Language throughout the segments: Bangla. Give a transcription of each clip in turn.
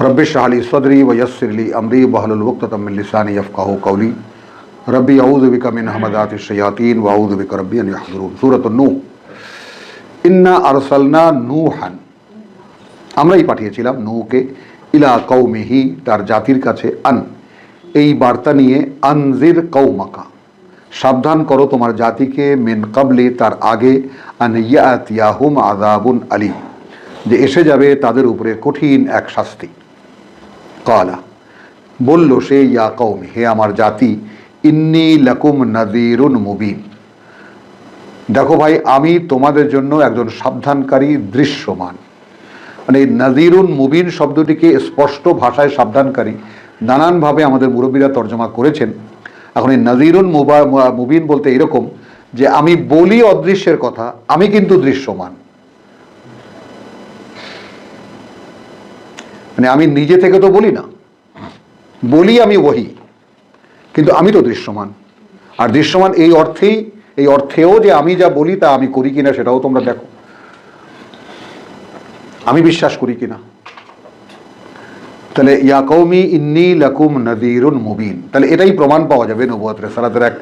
رب اشرح لي صدري ويسر لي امري واحلل عقدة من لساني يفقهوا قولي ربي اعوذ بك من همزات الشياطين واعوذ بك ربي ان يحضرون سورة النوح ইন্না আরসালনা নুহান। আমরাই পাঠিয়েছিলাম নুহকে ইলা কৌমেহি তার জাতির কাছে, আন। এই বার্তা নিয়ে, আনজির কৌমাকা সাবধান করো তোমার জাতিকে মেন কাবলে, তার আগে আন ইয়াহুম আজাবুন আলী যে এসে যাবে তাদের উপরে কঠিন এক শাস্তি। কালা বলল সে, ইয়া কৌম হে আমার জাতি, ইন্নি লাকুম নাদিরুন মুবিন। দেখো ভাই, আমি তোমাদের জন্য একজন সাবধানকারী, দৃশ্যমান। মানে নাজিরুন মুবিন শব্দটিকে স্পষ্ট ভাষায় সাবধানকারী, নানানভাবে আমাদের মুরব্বীরা তর্জমা করেছেন। এখন এই নাজিরুন মুবা, মুবিন বলতে এরকম যে, আমি বলি অদৃশ্যের কথা, আমি কিন্তু দৃশ্যমান। মানে আমি নিজে থেকে তো বলি না। বলি আমি ওহি, কিন্তু আমি তো দৃশ্যমান। আর দৃশ্যমান এই অর্থেই, এই অর্থেও যে আমি যা বলি তা আমি করি কিনা সেটাও তোমরা দেখো। আমি বিশ্বাস করি কিনা? তাহলে, ইয়া কৌমি ইন্নি লাকুম নদীরুন মুবিন। তাহলে এটাই প্রমাণ পাওয়া যাবে নবুয়াত রেসালাতের এক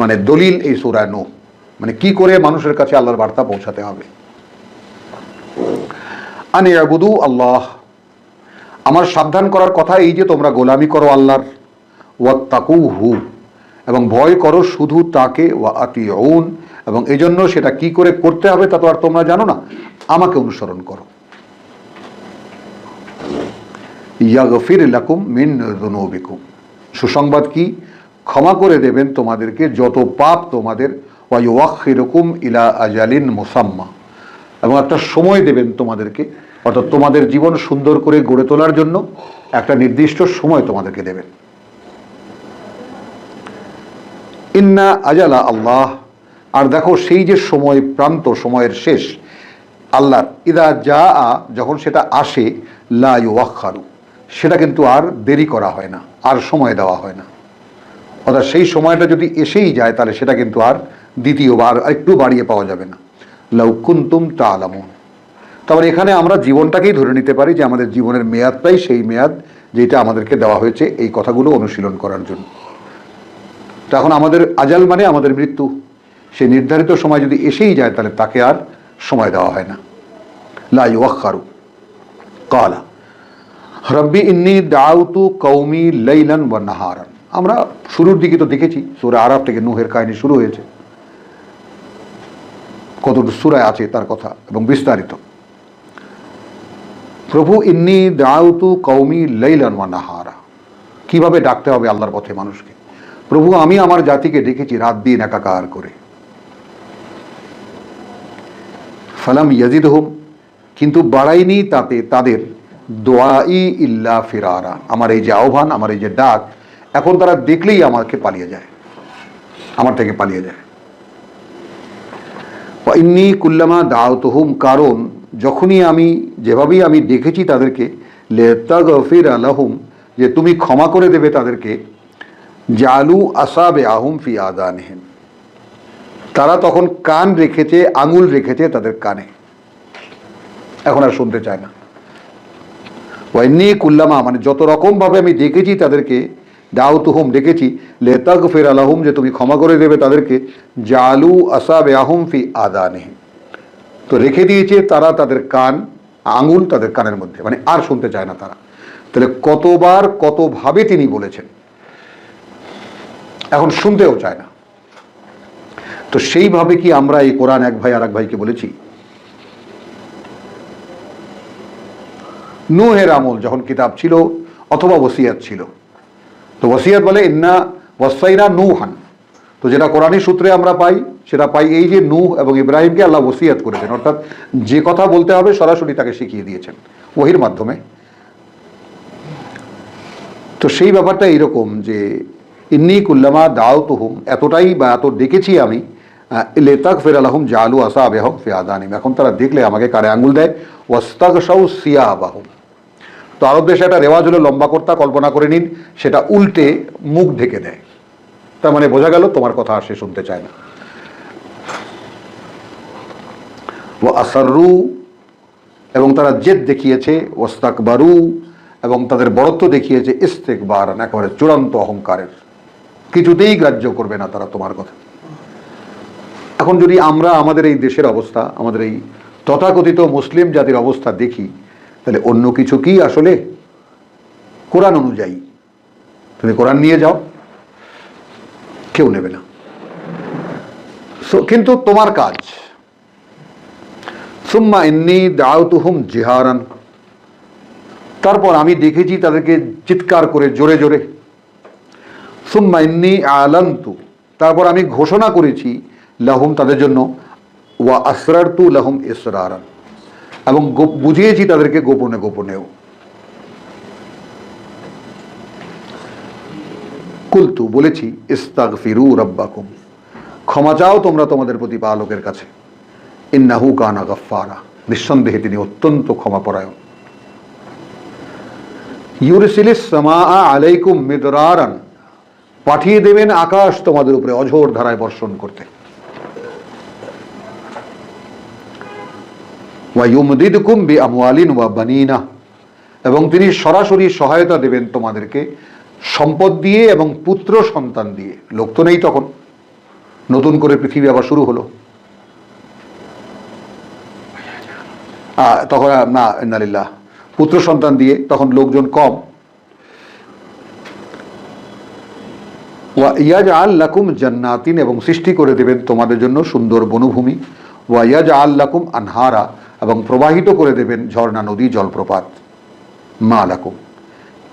মানে দলিল এই সুরায় নো মানে কি করে মানুষের কাছে আল্লাহর বার্তা পৌঁছাতে হবে। আনে আবুদু আল্লাহ আমার সাবধান করার কথা এই যে তোমরা গোলামি করো আল্লাহর। ওয়াত্তাকু হু এবং ভয় করো শুধু তাকে ওয়া আতি এবং এজন্য সেটা কি করে করতে হবে তা তো আর তোমরা জানো না। আমাকে অনুসরণ করো। ইয়াগফির লাকুম মিন দুনুবিকুম সুসংবাদ কি? ক্ষমা করে দেবেন তোমাদেরকে যত পাপ তোমাদের। ওয়াইওয়াক্ষিরকুম ইলা আজালিন মুসাম্মা। এবং একটা সময় দেবেন তোমাদেরকে। অর্থাৎ তোমাদের জীবন সুন্দর করে গড়ে তোলার জন্য একটা নির্দিষ্ট সময় তোমাদেরকে দেবেন ইন্না আজালা আল্লাহ। আর দেখো, সেই যে সময় প্রান্ত, সময়ের শেষ, আল্লাহর। ইদা যা আ যখন সেটা আসে, লা ইউওয়াক্খারু সেটা কিন্তু আর দেরি করা হয় না, আর সময় দেওয়া হয় না। অর্থাৎ সেই সময়টা যদি এসেই যায়, তাহলে সেটা কিন্তু আর দ্বিতীয়বার একটু বাড়িয়ে পাওয়া যাবে না। লাউকুন্তুম তা আলামুন তারপর এখানে আমরা জীবনটাকেই ধরে নিতে পারি যে আমাদের জীবনের মেয়াদটাই সেই মেয়াদ যেটা আমাদেরকে দেওয়া হয়েছে এই কথাগুলো অনুশীলন করার জন্য। তো এখন আমাদের আজাল মানে আমাদের মৃত্যু। সেই নির্ধারিত সময় যদি এসেই যায় তাহলে তাকে আর সময় দেওয়া হয় না। লাই ওয়াক্কারু কালা রব্বি ইন্নি দাউতু কৌমি লাইলান ওয়া নাহারান। আমরা শুরুর দিকে তো দেখেছি, সুরা আরব থেকে নুহের কাহিনী শুরু হয়েছে। কতটুকু সুরায় আছে তার কথা এবং বিস্তারিত। প্রভু, ইন্নি দাউতু কৌমি লাইলান ওয়া নাহারা। কীভাবে ডাকতে হবে আল্লাহর পথে মানুষকে? প্রভু, আমি আমার জাতিকে ডেকেছি রাত দিন একাকার করে। ফালাম ইয়াজিদ হোম কিন্তু বাড়াইনি তাতে, তাদের, দোয়াই ইল্লা ফিরারা। আমার এই যে আহ্বান, আমার এই যে ডাক, এখন তারা দেখলেই আমাকে পালিয়ে যায়। আমার থেকে পালিয়ে যায়। ইন্নি কুল্লামা দাওতহুম কারণ যখনই আমি, যেভাবেই আমি দেখেছি তাদেরকে লেতাগফির আলাহুম, যে তুমি ক্ষমা করে দেবে তাদেরকে, জালু আসাবে আহুম ফি আদানহেন তারা তখন কান রেখেছে, আঙুল রেখেছে তাদের কানে। এখন আর শুনতে চায় না। ওয়াইনি কুল্লামা মানে যত রকমভাবে আমি দেখেছি তাদেরকে, দাউতুহুম ডেকেছি লেতাগ ফের আলাহুম, যে তুমি ক্ষমা করে দেবে তাদেরকে, জালু আসাবে আহুম ফি আদানে তো রেখে দিয়েছে তারা তাদের কান, আঙুল তাদের কানের মধ্যে মানে আর শুনতে চায় না তারা। তাহলে কতবার কতভাবে তিনি বলেছেন? এখন শুনতেও চায় না। তো সেইভাবে কি আমরা এই কোরআন এক ভাই আর এক ভাইকে বলেছি? নুহের আমল যখন কিতাব ছিল অথবা ওসিয়াত ছিল। তো ওসিয়াত বলে, ইন্না ওয়াসাইনা নুহান। তো যেটা কোরআনী সূত্রে আমরা পাই সেটা পাই এই যে নূহ এবং ইব্রাহিমকে আল্লাহ ওসিয়াত করেছেন। অর্থাৎ যে কথা বলতে হবে সরাসরি তাকে শিখিয়ে দিয়েছেন ওহির মাধ্যমে। তো সেই ব্যাপারটা এইরকম যে ইন্নি কুল্লামা দাও তুহুম এতটাই বা এত ডেকেছি আমি লেতাক ফের আলহম জালু আসা আবেহম ফিয়াদানিম এখন তারা দেখলে আমাকে কারে আঙুল দেয় ওয়াস্তাক সাউ সিয়া আবাহম তো আরব দেশে একটা রেওয়াজ হলো, লম্বা কর্তা কল্পনা করে নিন, সেটা উল্টে মুখ ঢেকে দেয়। তার মানে বোঝা গেল তোমার কথা আর সে শুনতে চায় না। ও আসারু এবং তারা জেদ দেখিয়েছে ওস্তাকবারু এবং তাদের বড়ত্ব দেখিয়েছে ইস্তেক বারান একেবারে চূড়ান্ত অহংকারের। কিছুতেই গ্রাহ্য করবে না তারা তোমার কথা। এখন যদি আমরা আমাদের এই দেশের অবস্থা, আমাদের এই তথাকথিত মুসলিম জাতির অবস্থা দেখি, তাহলে অন্য কিছু কি আসলে? কোরআন অনুযায়ী। তুমি কোরআন নিয়ে যাও। কেউ নেবে না। কিন্তু তোমার কাজ সুম্মা ইন্নি দাউতুহুম জিহারান। তারপর আমি দেখেছি তাদেরকে চিৎকার করে জোরে জোরে। সুম্মা ইন্নি আলান্তু। তারপর আমি ঘোষণা করেছি লাহুম তাদের জন্য, ওয়া আসরারতু লাহুম ইসরারান। এবং বুঝিয়েছি তাদেরকে গোপনে গোপনেও। কুলতু বলেছি ইস্তাগ ফিরু রব্বাকুম। ক্ষমা চাও তোমরা তোমাদের প্রতি প্রতিপালকের কাছে। ইন্নাহু কানা গফারা নিঃসন্দেহে তিনি অত্যন্ত ক্ষমাপরায়ণ। ইউরসিলিস পাঠিয়ে দেবেন আকাশ তোমাদের উপরে অঝোর ধারায় বর্ষণ করতে। এবং তিনি সরাসরি সহায়তা দেবেন তোমাদেরকে সম্পদ দিয়ে এবং পুত্র সন্তান দিয়ে। লোক তো নেই তখন। নতুন করে পৃথিবী আবার শুরু হলো। তখন না, ইন্নালিল্লাহ। পুত্র সন্তান দিয়ে তখন লোকজন কম। ওয়া ইয়াজ আল্লাকুম জান্নাতিন এবং সৃষ্টি করে দেবেন তোমাদের জন্য সুন্দর বনভূমি। ওয়া ইয়াজ আল্লাকুম আনহারা এবং প্রবাহিত করে দেবেন ঝর্ণা, নদী, জলপ্রপাত। মা আলাকুম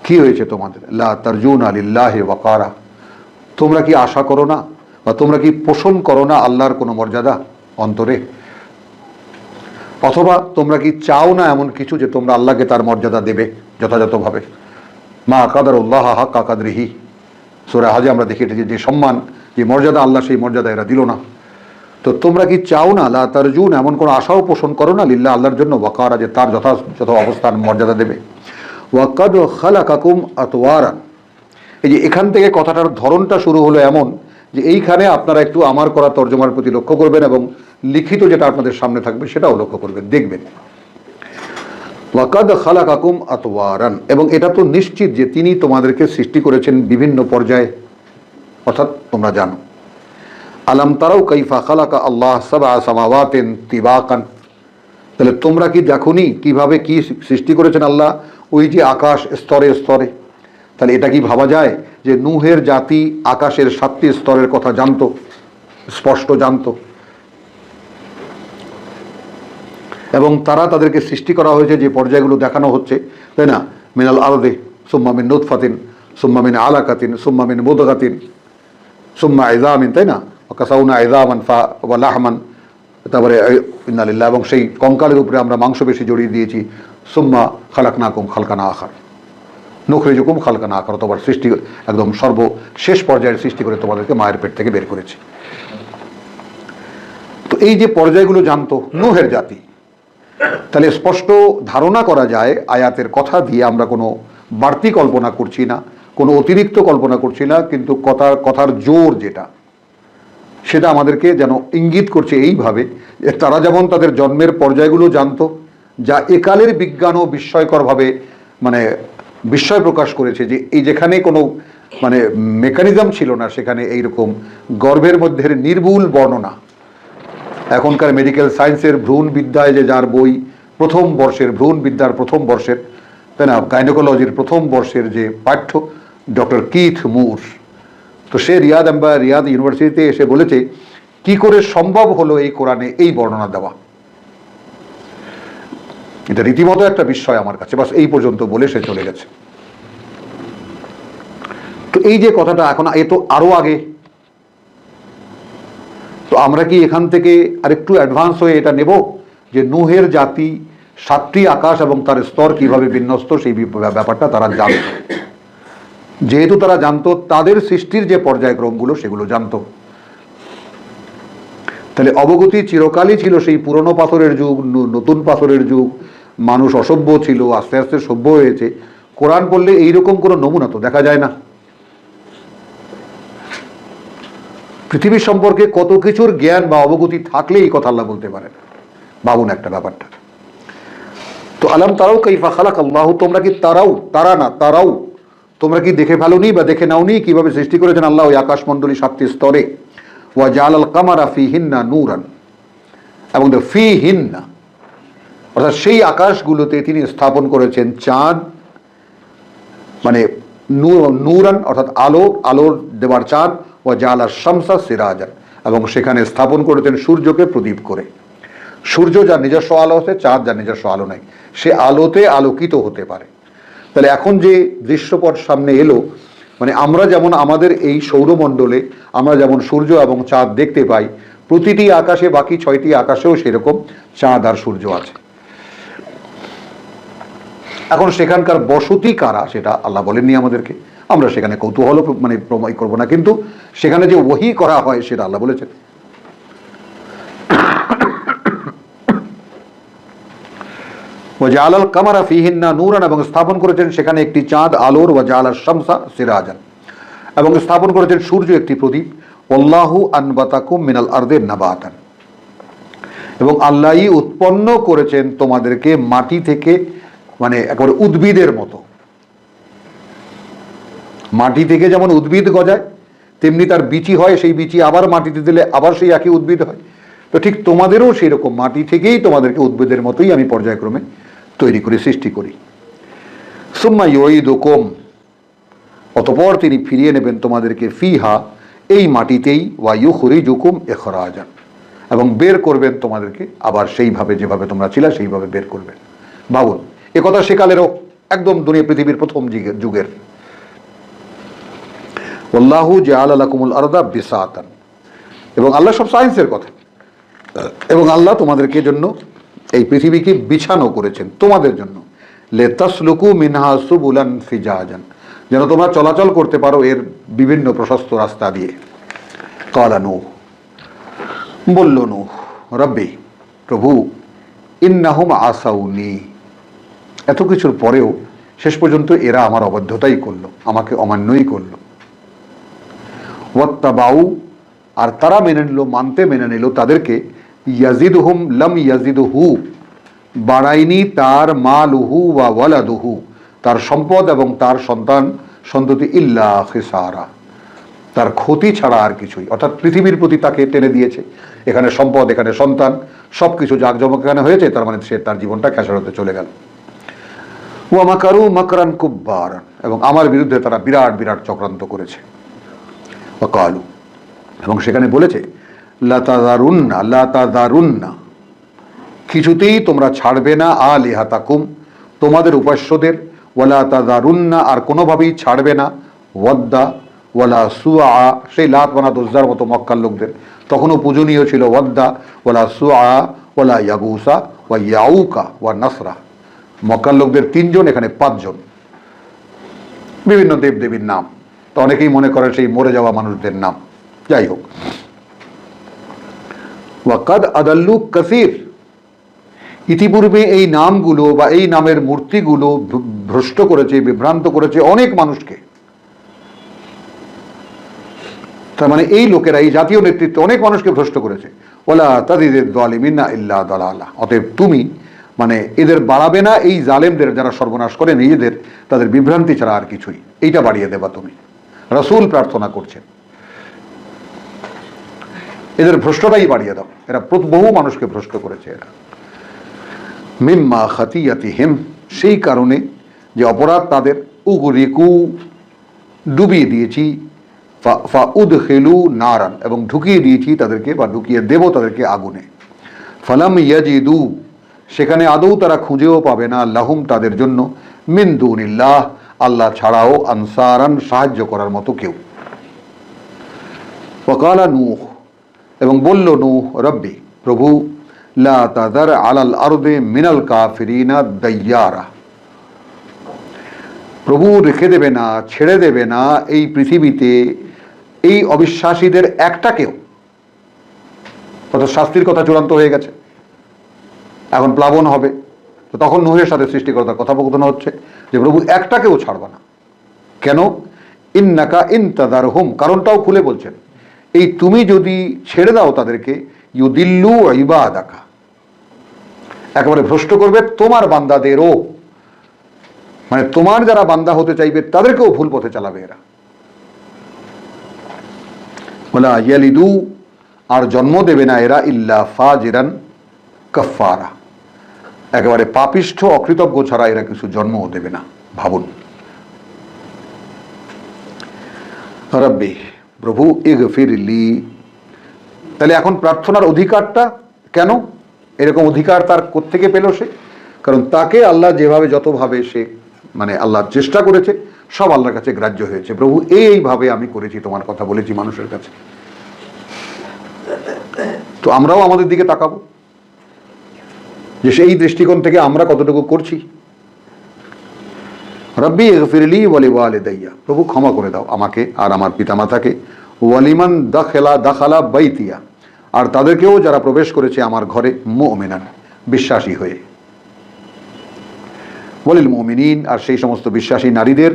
কি হয়েছে তোমাদের? লা তারজুন আলিল্লাহ ওয়াকারা। তোমরা কি আশা করো না? বা তোমরা কি পোষণ করো না আল্লাহর কোনো মর্যাদা অন্তরে? অথবা তোমরা কি চাও না এমন কিছু যে তোমরা আল্লাহকে তার মর্যাদা দেবে যথাযথভাবে? মা কাদার উল্লাহ হাক কাকাদরিহি সোরা হাজে আমরা দেখে যে সম্মান, যে মর্যাদা আল্লাহ সেই মর্যাদা এরা দিল না। তো তোমরা কি চাও না, লা তারজুন, এমন কোনো আশাও পোষণ করো না লিল্লা আল্লাহর জন্য? ওয়াকারা যে তার যথাযথ অবস্থান মর্যাদা দেবে। ওয়াকাদ খালা কাকুম আতওয়ারান। এই যে এখান থেকে কথাটার ধরনটা শুরু হলো এমন যে এইখানে আপনারা একটু আমার করা তর্জমার প্রতি লক্ষ্য করবেন এবং লিখিত যেটা আপনাদের সামনে থাকবে সেটাও লক্ষ্য করবেন, দেখবেন। ওয়াকাদ খালা কাকুম আতওয়ারান, এবং এটা তো নিশ্চিত যে তিনি তোমাদেরকে সৃষ্টি করেছেন বিভিন্ন পর্যায়ে, অর্থাৎ তোমরা জানো। আলাম তারাও কাইফা খালাকা আল্লাহ সাবা সামাওয়াতেন তিবাকান, তাহলে তোমরা কি দেখোনি কীভাবে কি সৃষ্টি করেছেন আল্লাহ? ওই যে আকাশ স্তরে স্তরে। তাহলে এটা কি ভাবা যায় যে নুহের জাতি আকাশের সাতটি স্তরের কথা জানতো, স্পষ্ট জানতো? এবং তারা তাদেরকে সৃষ্টি করা হয়েছে যে পর্যায়গুলো দেখানো হচ্ছে, তাই না? মিনাল আরদে সুম্মামিন নুৎফাতিন সুম্মামিন আলাকাতিন সুম্মামিন মুদগাতিন, সুম্মা আইজামিন, তাই না? কাসাউনা আইজামান ফা, ওয়া লাহমান। তারপরে ইন্নালিল্লাহ এবং সেই কঙ্কালের উপরে আমরা মাংস বেশি জড়িয়ে দিয়েছি, সুম্মা খালাকনাকুম খালকানা আখার। নখরিজুকুম খালকানা আখার অথবা সৃষ্টি একদম সর্ব শেষ পর্যায়ের সৃষ্টি করে তোমাদেরকে মায়ের পেট থেকে বের করেছি। তো এই যে পর্যায়গুলো জানতো নুহের জাতি, তাহলে স্পষ্ট ধারণা করা যায়, আয়াতের কথা দিয়ে আমরা কোনো বাড়তি কল্পনা করছি না, কোনো অতিরিক্ত কল্পনা করছি না, কিন্তু কথার কথার জোর যেটা, সেটা আমাদেরকে যেন ইঙ্গিত করছে এইভাবে যে তারা যেমন তাদের জন্মের পর্যায়গুলো জানতো, যা একালের বিজ্ঞান ও বিস্ময়করভাবে মানে বিস্ময় প্রকাশ করেছে যে এই যেখানে কোনো মানে মেকানিজম ছিল না, সেখানে এইরকম গর্ভের মধ্যে নির্ভুল বর্ণনা। এখনকার মেডিকেল সায়েন্সের ভ্রূণ বিদ্যায় যে যার বই প্রথম বর্ষের, ভ্রূণ বিদ্যার প্রথম বর্ষের, তাই না? গাইনোকোলজির প্রথম বর্ষের যে পাঠ্য, ডক্টর কিথ মুর। তো সে রিয়াদ আম্বা রিয়াদ ইউনিভার্সিটিতে এসে বলেছে, কি করে সম্ভব হলো এই কোরআনে এই বর্ণনা দেওয়া? এটা রীতিমতো একটা বিস্ময় আমার কাছে। বাস এই পর্যন্ত বলে সে চলে গেছে। তো এই যে কথাটা এখন, এ তো আরও আগে। তো আমরা কি এখান থেকে আরেকটু অ্যাডভান্স হয়ে এটা নেব? যে নুহের জাতি সাতটি আকাশ এবং তার স্তর কীভাবে বিন্যস্ত, সেই ব্যাপারটা তারা জানত। যেহেতু তারা জানতো, তাদের সৃষ্টির যে পর্যায়ক্রমগুলো সেগুলো জানতো। তাহলে অবগতি চিরকালই ছিল সেই পুরনো পাথরের যুগ নতুন পাথরের যুগ মানুষ অসভ্য ছিল, আস্তে আস্তে সভ্য হয়েছে। কোরআন পড়লে এইরকম কোনো নমুনা তো দেখা যায় না। পৃথিবী সম্পর্কে কত কিছুর জ্ঞান বা অবগতি থাকলে এই কথা আল্লাহ বলতে পারেন। ভাবুন একটা ব্যাপারটা। তো আলাম তারাও কাইফা খালাক আল্লাহ তোমরা কি তারাও, তারা না, তারাও, তোমরা কি দেখে ফেলোনি বা দেখে নাওনি কীভাবে সৃষ্টি করেছেন আল্লাহ ওই আকাশমণ্ডলী সাতটি স্তরে? ওয়া জাল আল কামারা ফি হিন্না নূরান। এবং ফি হিন্না অর্থাৎ সেই আকাশগুলোতে তিনি স্থাপন করেছেন চাঁদ মানে নূর- নূরান, অর্থাৎ আলো, আলোর দেওয়ার চাঁদ ও জালা শামসা সিরাজান এবং সেখানে স্থাপন করেছেন সূর্যকে প্রদীপ করে। সূর্য যার নিজস্ব আলো আছে, চাঁদ যার নিজস্ব আলো নাই। সে আলোতে আলোকিত হতে পারে। তাহলে এখন যে দৃশ্যপট সামনে এলো মানে আমরা যেমন আমাদের এই সৌরমণ্ডলে, আমরা যেমন সূর্য এবং চাঁদ দেখতে পাই, প্রতিটি আকাশে বাকি ছয়টি আকাশেও সেরকম চাঁদ আর সূর্য আছে। এখন সেখানকার বসতি কারা সেটা আল্লাহ বলেননি আমাদেরকে। আমরা সেখানে কৌতূহল মানে প্রমাই করব না, কিন্তু সেখানে যে ওহি করা হয় সেটা আল্লাহ বলেছেন। কামারা ফিহিন্না এবং স্থাপন করেছেন সেখানে একটি চাঁদ আলোর ওয়াজালাল শামসা সিরাজান এবং স্থাপন করেছেন সূর্য একটি প্রদীপ। অল্লাহু আনবাতাকুম মিনাল আরদের নাবাতান। এবং আল্লাহই উৎপন্ন করেছেন তোমাদেরকে মাটি থেকে মানে একেবারে উদ্ভিদের মতো। মাটি থেকে যেমন উদ্ভিদ গজায়, তেমনি তার বিচি হয়, সেই বিচি আবার মাটিতে দিলে আবার সেই একই উদ্ভিদ হয়। তো ঠিক তোমাদেরও সেই রকম মাটি থেকেই তোমাদেরকে উদ্ভিদের মতোই আমি পর্যায়ক্রমে তৈরি করে, সৃষ্টি করি। সুম্মা ইউঈদুকুম, অতপর তিনি ফিরিয়ে নেবেন তোমাদেরকে, ফিহা, এই মাটিতেই ওয়ায়ু খুরিজুকুম এখরাজান। এবং বের করবেন তোমাদেরকে, আবার সেইভাবে যেভাবে তোমরা ছিলে, সেইভাবে বের করবেন। ভাবুন এ কথা সেকালেরও একদম দুনিয়া পৃথিবীর প্রথম যুগের। ওল্লাহু জাল আলাকুমুল আরদা বিসাতান। এবং আল্লাহ সব সায়েন্সের কথা। এবং আল্লাহ তোমাদেরকে জন্য এই পৃথিবীকে বিছানো করেছেন, তোমাদের জন্য। লে তাসলুকু মিনহা সুবুলান ফিজাজান যেন তোমরা চলাচল করতে পারো এর বিভিন্ন প্রশস্ত রাস্তা দিয়ে। কালানু বলল নূহ, রব্বি, প্রভু, ইন্নাহুম আসাউনি। এত কিছুর পরেও শেষ পর্যন্ত এরা আমার অবাধ্যতাই করল, আমাকে অমান্যই করল। ওয়াত্তাবাউ, আর তারা মেনে নিল, মানতে মেনে নিল তাদেরকে ইয়াজিদ হুম লম ইয়াজিদ হু বাড়ায়নি তার মালুহু ওয়া ওয়ালাদুহু, তার সম্পদ এবং তার সন্তান সন্ততি ইল্লা খিসারা। তার ক্ষতি ছাড়া আর কিছুই, অর্থাৎ পৃথিবীর প্রতি তাকে টেনে দিয়েছে। এখানে সম্পদ, এখানে সন্তান সব কিছু জাকজমক এখানে হয়েছে, তার মানে সে তার জীবনটা খেসারতে চলে গেল। ওয়া মাকারু মাকরান কুব্বার এবং আমার বিরুদ্ধে তারা বিরাট বিরাট চক্রান্ত করেছে। কালু। এবং সেখানে বলেছে লাতাদারুন্না লাতাদারুন্না কিছুতেই তোমরা ছাড়বে না আ লিহাতাকুম তোমাদের উপাস্যদের, ওয়ালা তাদারুন্না আর কোনোভাবেই ছাড়বে না। ওয়াদ্দা, ওয়ালা সুয়া সেই লাত বানা দোজদার মতো মক্কার লোকদের। তখনও পূজনীয় ছিল ওয়াদ্দা, ওয়ালা সুয়া ওয়ালা ইয়াগুসা ওয়া ইয়াউকা, ওয়া নাসরা। মক্কার লোকদের তিনজন, এখানে পাঁচজন। বিভিন্ন দেবদেবীর নাম। তো অনেকেই মনে করে সেই মরে যাওয়া মানুষদের নাম। যাই হোক। ওয়াকাদ আদাল্লু কাসির। ইতিপূর্বে এই নামগুলো বা এই নামের মূর্তিগুলো ভ্রষ্ট করেছে, বিভ্রান্ত করেছে অনেক মানুষকে। তার মানে এই লোকেরা, এই জাতীয় নেতৃত্ব অনেক মানুষকে ভ্রষ্ট করেছে। ওলা তাদিদের দলিমিনা ইল্লা দালালা। অতএব তুমি মানে এদের বাড়াবে না, এই জালেমদের যারা সর্বনাশ করে নিজেদের, তাদের বিভ্রান্তি ছাড়া আর কিছুই। এইটা বাড়িয়ে দেবা তুমি। রসুল প্রার্থনা করছেন। এদের ভ্রষ্টটাই বাড়িয়ে দাও। এরা বহু মানুষকে ভ্রষ্ট করেছে এরা। মিম্মা খাতিয়াতি হেম সেই কারণে যে অপরাধ তাদের, উগরিকু, ডুবিয়ে দিয়েছি, ফা- উদ হেলু নারান এবং ঢুকিয়ে দিয়েছি তাদেরকে বা ঢুকিয়ে দেব তাদেরকে আগুনে। ফালাম ইয়াজিদু সেখানে আদৌ তারা খুঁজেও পাবে না লাহুম তাদের জন্য। মিন্দুনিল্লাহ আল্লাহ ছাড়াও আনসারান সাহায্য করার মতো কেউ। ওকালা নূহ, এবং বলল, নূহ, রব্বি, প্রভু, লা তাদার আলাল আরদে মিনাল কাফিরিনা দাইয়ারা। প্রভু রেখে দেবে না, ছেড়ে দেবে না এই পৃথিবীতে এই অবিশ্বাসীদের একটাকেও অর্থাৎ শাস্তির কথা চূড়ান্ত হয়ে গেছে। এখন প্লাবন হবে। তো তখন নুহের সাথে সৃষ্টিকর্তার কথোপকথন হচ্ছে যে প্রভু, একটাকেও ছাড়বে না। কেন? ইন্নাকা ইনতাদার হুম কারণটাও খুলে বলছেন। এই তুমি যদি ছেড়ে দাও তাদেরকে, ইউদিল্লু ইবাদাকা। একেবারে ভ্রষ্ট করবে তোমার বান্দাদেরও। মানে তোমার যারা বান্দা হতে চাইবে, তাদেরকেও ভুল পথে চালাবে এরা। বলা ইয়ালিদু, আর জন্ম দেবে না এরা, ইল্লা ফাজিরান কাফারা একেবারে পাপিষ্ঠ, অকৃতজ্ঞ ছাড়া এরা কিছু জন্মও দেবে না। ভাবুন। রব্বি, প্রভু ইগ ফিরলি তাহলে এখন প্রার্থনার অধিকারটা কেন? এরকম অধিকার তার কোত্থেকে পেল সে? কারণ তাকে আল্লাহ যেভাবে যতভাবে সে মানে আল্লাহ চেষ্টা করেছে, সব আল্লাহর কাছে গ্রাহ্য হয়েছে। প্রভু এই এইভাবে আমি করেছি, তোমার কথা বলেছি মানুষের কাছে। তো আমরাও আমাদের দিকে তাকাবো। যে সেই দৃষ্টিকোণ থেকে আমরা কতটুকু করছি? রব্বি ফিরলি বলে ওয়ালে দাইয়া প্রভু ক্ষমা করে দাও আমাকে আর আমার পিতামাতাকে। ওয়ালিমান দাখেলা দাখালা বাইতিয়া। আর তাদেরকেও যারা প্রবেশ করেছে আমার ঘরে, মোমেনান, বিশ্বাসী হয়ে। বলিল মোমিনিন, আর সেই সমস্ত বিশ্বাসী নারীদের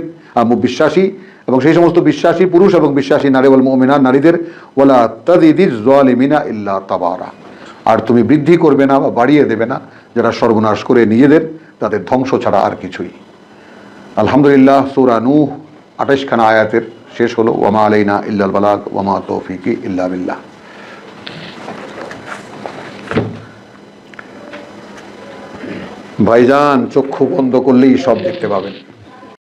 বিশ্বাসী এবং সেই সমস্ত বিশ্বাসী পুরুষ এবং বিশ্বাসী নারী বল মোমিনান নারীদের। ওলা তাদিদির জলিমিনা ইল্লা তাবারা। আর তুমি বৃদ্ধি করবে না বা বাড়িয়ে দেবে না, যারা সর্বনাশ করে নিজেদের, তাদের ধ্বংস ছাড়া আর কিছুই। আলহামদুলিল্লাহ, সুরা নূহ, আঠাশখানা আয়াতের শেষ হলো, ওয়ামা আলাইনা ইল্লাল বালাগ, ওয়ামা তৌফিকি ইল্লা বিল্লাহ। ভাইজান, চক্ষু বন্ধ করলেই সব দেখতে পাবেন।